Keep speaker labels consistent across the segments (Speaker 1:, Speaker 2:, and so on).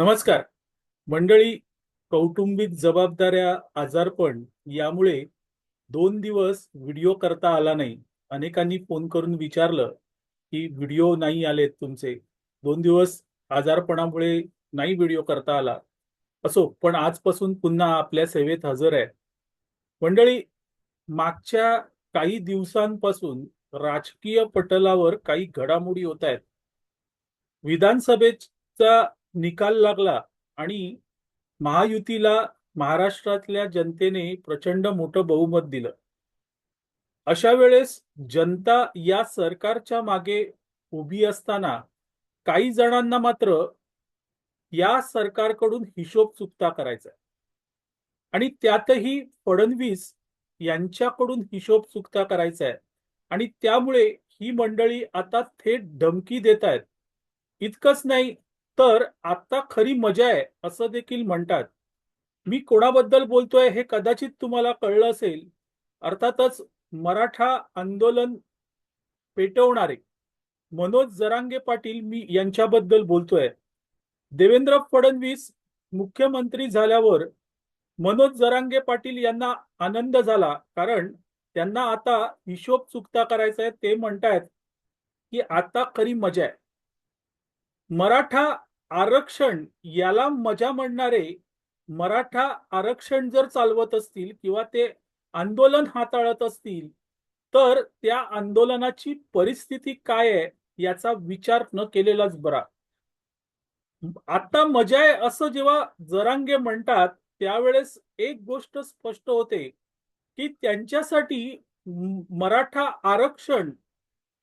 Speaker 1: नमस्कार. मंडळी कौटुंबिक जबाबदाऱ्या आजारपण यामुळे दोन दिवस व्हिडिओ करता आला नाही. अनेकांनी फोन करून विचारलं की व्हिडिओ नाही आलेत तुमचे. दोन दिवस आजारपणामुळे नाही व्हिडिओ करता आला. असो पण आजपासून पुन्हा आपल्या सेवेत हजर आहे. मंडळी मागच्या काही दिवसांपासून राजकीय पटलावर काही घडामोडी होत आहेत. विधानसभेचा निकाल लागला आणि महायुतीला महाराष्ट्रातल्या जनतेने प्रचंड मोठं बहुमत दिलं. अशा वेळेस जनता या सरकारच्या मागे उभी असताना काही जणांना मात्र या सरकारकडून हिशोब चुकता करायचा. आणि त्यातही फडणवीस यांच्याकडून हिशोब चुकता करायचा आहे. आणि त्यामुळे ही मंडळी आता थेट धमकी देत आहेत. इतकंच नाही तर आता खरी मजा आहे असं देखील म्हणतात. मी कोणाबद्दल बोलतोय हे कदाचित तुम्हाला कळलं असेल. अर्थातच मराठा आंदोलन पेटवणारे मनोज जरांगे पाटील मी यांच्याबद्दल बोलतोय. देवेंद्र फडणवीस मुख्यमंत्री झाल्यावर मनोज जरांगे पाटील यांना आनंद झाला कारण त्यांना आता हिशोब चुकता करायचा आहे ते म्हणतायत की आता खरी मजा आहे. मराठा आरक्षण याला मजा म्हणणारे मराठा आरक्षण जर चालवत असतील किंवा ते आंदोलन हाताळत असतील तर त्या आंदोलनाची परिस्थिती काय आहे याचा विचार न केलेलाच बरा. आता मजा आहे असं जेव्हा जरांगे म्हणतात त्यावेळेस एक गोष्ट स्पष्ट होते की त्यांच्यासाठी मराठा आरक्षण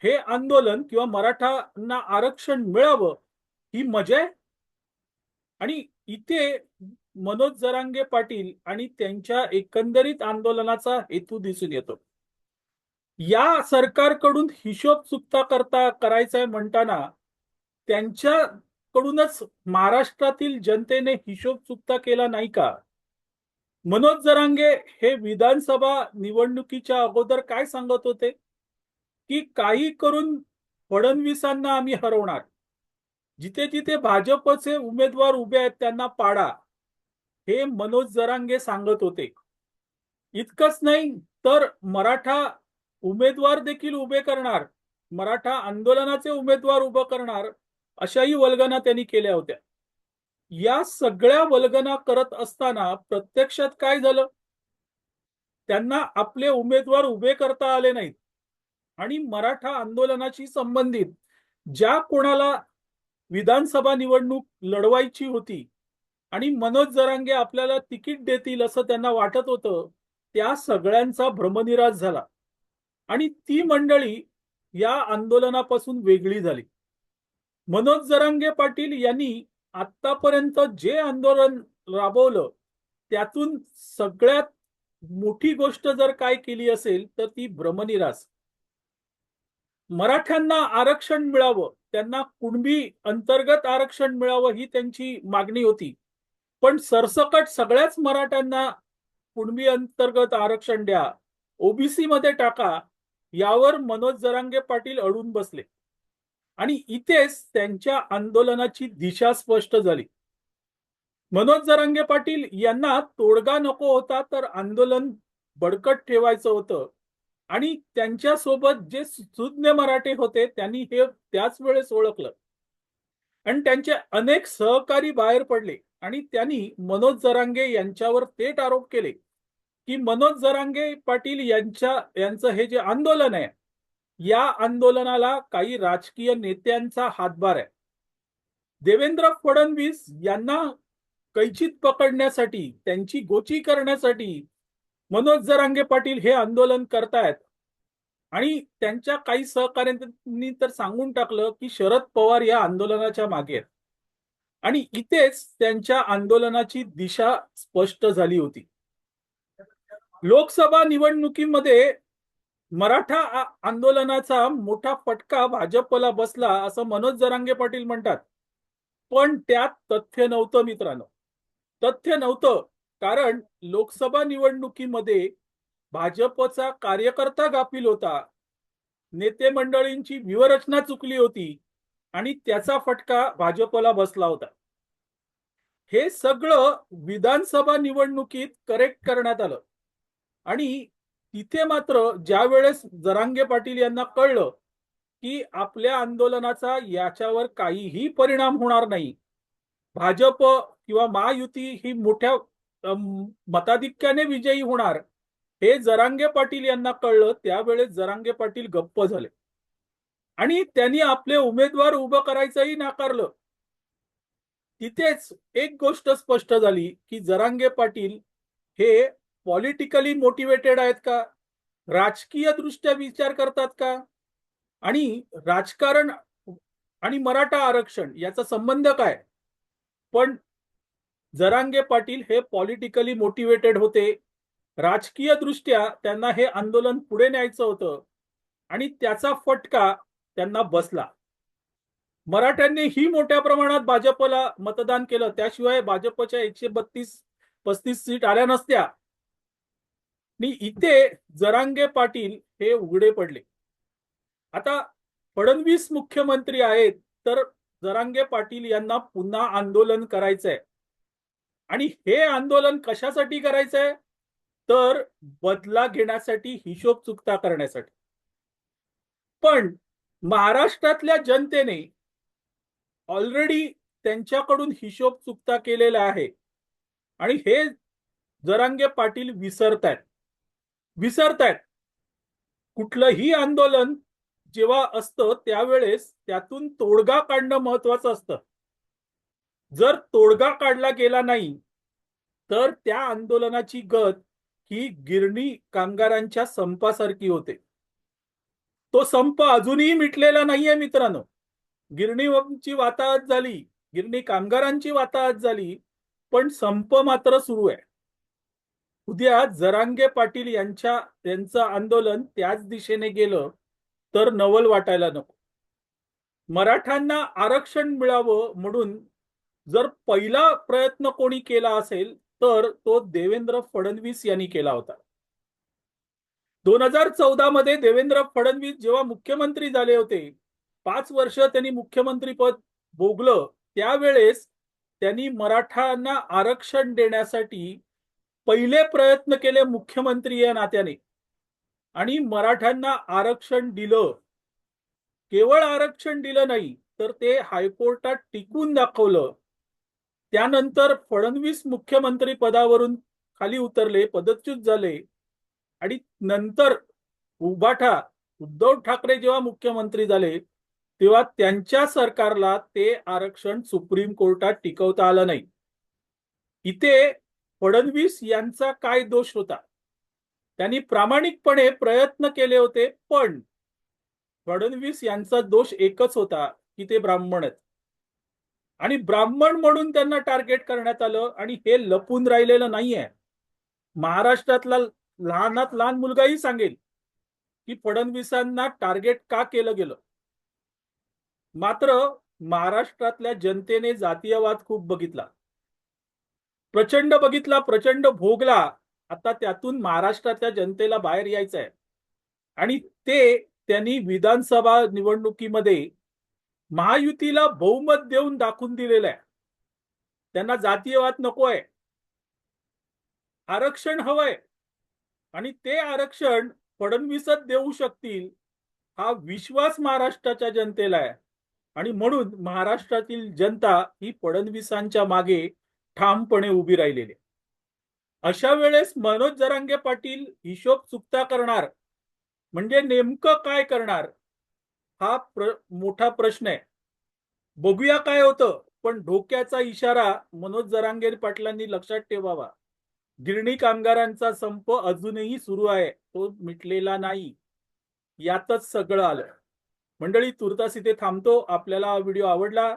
Speaker 1: हे आंदोलन किंवा मराठांना आरक्षण मिळावं ही मजा आहे. आणि इथे मनोज जरांगे पाटील आणि त्यांच्या एकंदरीत आंदोलनाचा हेतू दिसून येतो. या सरकारकडून हिशोब चुकता करता करायचा आहे म्हणताना त्यांच्याकडूनच महाराष्ट्रातील जनतेने हिशोब चुकता केला नाही का? मनोज जरांगे हे विधानसभा निवडणुकीच्या अगोदर काय सांगत होते? की काही करून फडणवीसांना आम्ही हरवणार. जिथे जिथे भाजपचे उमेदवार उभे आहेत त्यांना पाडा. हे मनोज जरांगे सांगत होते. इतकंच नाही तर मराठा उमेदवार देखील उभे करणार. मराठा आंदोलनाचे उमेदवार उभं करणार अशाही वल्गना त्यांनी केल्या होत्या. या सगळ्या वल्गना करत असताना प्रत्यक्षात काय झालं? त्यांना आपले उमेदवार उभे करता आले नाहीत. आणि मराठा आंदोलनाशी संबंधित ज्या कोणाला विधानसभा निवडणूक लढवायची होती आणि मनोज जरांगे आपल्याला तिकीट देतील असं त्यांना वाटत होतं त्या सगळ्यांचा भ्रमनिराश झाला. आणि ती मंडळी या आंदोलनापासून वेगळी झाली. मनोज जरांगे पाटील यांनी आतापर्यंत जे आंदोलन राबवलं त्यातून सगळ्यात मोठी गोष्ट जर काय केली असेल तर ती भ्रमनिरास मराठ्यांना आरक्षण मिळावं त्यांना कुणबी अंतर्गत आरक्षण मिळावं ही त्यांची मागणी होती. पण सरसकट सगळ्याच मराठ्यांना कुणबी अंतर्गत आरक्षण द्या ओबीसी मध्ये टाका यावर मनोज जरांगे पाटील अडून बसले. आणि इथेच त्यांच्या आंदोलनाची दिशा स्पष्ट झाली. मनोज जरांगे पाटील यांना तोडगा नको होता तर आंदोलन बडकट ठेवायचं होतं. आणि त्यांच्यासोबत जे सुज्ञ मराठे होते त्यांनी हे त्याच वेळेस ओळखलं. आणि त्यांचे अनेक सहकारी बाहेर पडले आणि त्यांनी मनोज जरांगे यांच्यावर थेट आरोप केले की मनोज जरांगे पाटील यांच्या यांचं हे जे आंदोलन आहे या आंदोलनाला काही राजकीय नेत्यांचा हातभार आहे. देवेंद्र फडणवीस यांना कैचित पकडण्यासाठी त्यांची गोची करण्यासाठी मनोज जरांगे पाटील हे आंदोलन करतायत आणि त्यांच्या काही सहकार्यांनी तर सांगून टाकलं की शरद पवार या आंदोलनाच्या मागे आहेत. आणि इथेच त्यांच्या आंदोलनाची दिशा स्पष्ट झाली होती. लोकसभा निवडणुकीमध्ये मराठा आंदोलनाचा मोठा फटका भाजपला बसला असं मनोज जरांगे पाटील म्हणतात. पण त्यात तथ्य नव्हतं मित्रांनो. तथ्य नव्हतं. कारण लोकसभा निवडणुकीमध्ये भाजपचा कार्यकर्ता गाफील होता. नेते मंडळींची व्यूहरचना चुकली होती आणि त्याचा फटका भाजपला बसला होता. हे सगळं विधानसभा निवडणुकीत करेक्ट करण्यात आलं. आणि तिथे मात्र ज्या वेळेस जरांगे पाटील यांना कळलं की आपल्या आंदोलनाचा याच्यावर काहीही परिणाम होणार नाही. भाजप किंवा महायुती ही मोठ्या मताधिक्याने विजयी होणार हे जरांगे पाटील यांना कळलं त्यावेळेस जरांगे पाटील गप्प झाले. आणि त्यांनी आपले उमेदवार उभं करायचंही नाकारलं. तिथेच एक गोष्ट स्पष्ट झाली की जरांगे पाटील हे पॉलिटिकली मोटिवेटेड आहेत का? राजकीय दृष्ट्या विचार करतात का? आणि राजकारण आणि मराठा आरक्षण याचा संबंध काय? पण जरांगे पाटील हे पॉलिटिकली मोटिवेटेड होते. राजकीय दृष्ट्या त्यांना हे आंदोलन पुढे न्यायचं होतं. आणि त्याचा फटका त्यांना बसला. मराठ्यांनी ही मोठ्या प्रमाणात भाजपला मतदान केलं. त्याशिवाय भाजपच्या एकशे बत्तीस पस्तीस सीट आल्या नसत्या. आणि इथे जरांगे पाटील हे उघडे पडले. आता फडणवीस मुख्यमंत्री आहेत तर जरांगे पाटील यांना पुन्हा आंदोलन करायचंय. आणि हे आंदोलन कशासाठी करायचंय? तर बदला घेण्यासाठी हिशोब चुकता करण्यासाठी. पण महाराष्ट्रातल्या जनतेने ऑलरेडी त्यांच्याकडून हिशोब चुकता केलेला आहे. आणि हे जरांगे पाटील विसरतायत. विसरतायत. कुठलंही आंदोलन जेव्हा असतं त्यावेळेस त्यातून तोडगा काढणं महत्वाचं असतं. जर तोडगा काढला गेला नाही तर त्या आंदोलनाची गत ही गिरणी कामगारांच्या संपासारखी होते. तो संप अजूनही मिटलेला नाहीये मित्रांनो. गिरणीची वाताहत झाली गिरणी कामगारांची वाताहत झाली पण संप मात्र सुरू आहे. उद्या जरांगे पाटील यांच्या त्यांचं आंदोलन त्याच दिशेने गेलं तर नवल वाटायला नको. मराठ्यांना आरक्षण मिळावं म्हणून जर पहिला प्रयत्न कोणी केला असेल तर तो देवेंद्र फडणवीस यांनी केला होता. दोन हजार चौदा मध्ये देवेंद्र फडणवीस जेव्हा मुख्यमंत्री झाले होते पाच वर्ष त्यांनी मुख्यमंत्री पद भोगलं त्यावेळेस त्यांनी मराठ्यांना आरक्षण देण्यासाठी पहिले प्रयत्न केले मुख्यमंत्री या नात्याने. आणि मराठ्यांना आरक्षण दिलं. केवळ आरक्षण दिलं नाही तर ते हायकोर्टात टिकून दाखवलं. त्यानंतर फडणवीस मुख्यमंत्री पदावरून खाली उतरले पदच्युत झाले. आणि नंतर उभाठा उद्धव ठाकरे जेव्हा मुख्यमंत्री झाले तेव्हा त्यांच्या सरकारला ते आरक्षण सुप्रीम कोर्टात टिकवता आलं नाही. इथे फडणवीस यांचा काय दोष होता? त्यांनी प्रामाणिकपणे प्रयत्न केले होते पण फडणवीस यांचा दोष एकच होता की ते ब्राह्मण आहेत. आणि ब्राह्मण म्हणून त्यांना टार्गेट करण्यात आलं आणि हे लपून राहिलेलं नाहीये. महाराष्ट्रातला लहानात लहान मुलगाही सांगेल की फडणवीसांना टार्गेट का केलं गेलं? मात्र महाराष्ट्रातल्या जनतेने जातीयवाद खूप बघितला. प्रचंड बघितला प्रचंड भोगला. आता त्यातून महाराष्ट्रातल्या जनतेला बाहेर यायचं आहे आणि ते त्यांनी विधानसभा निवडणुकीमध्ये महायुतीला बहुमत देऊन दाखवून दिलेलं आहे. त्यांना जातीयवाद नकोय. आरक्षण हवंय. आणि ते आरक्षण फडणवीसच देऊ शकतील हा विश्वास महाराष्ट्राच्या जनतेला आहे. आणि म्हणून महाराष्ट्रातील जनता ही फडणवीसांच्या मागे ठामपणे उभी राहिलेली आहे. अशा वेळेस मनोज जरांगे पाटील हिशोब चुकता करणार. म्हणजे नेमकं काय करणार? हा प्र मोठा प्रश्न आहे. बघूया काय होतं पण धोक्याचा इशारा मनोज जरांगेर पाटलांनी लक्षात ठेवावा. गिरणी कामगारांचा संप अजूनही सुरू आहे तो मिटलेला नाही. यातच सगळं आलं. मंडळी तुर्तास इथे थांबतो. आपल्याला हा व्हिडिओ आवडला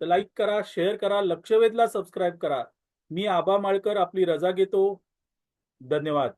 Speaker 1: तर लाईक करा शेअर करा लक्षवेधला सबस्क्राईब करा. मी आबा माळकर आपली रजा घेतो. धन्यवाद.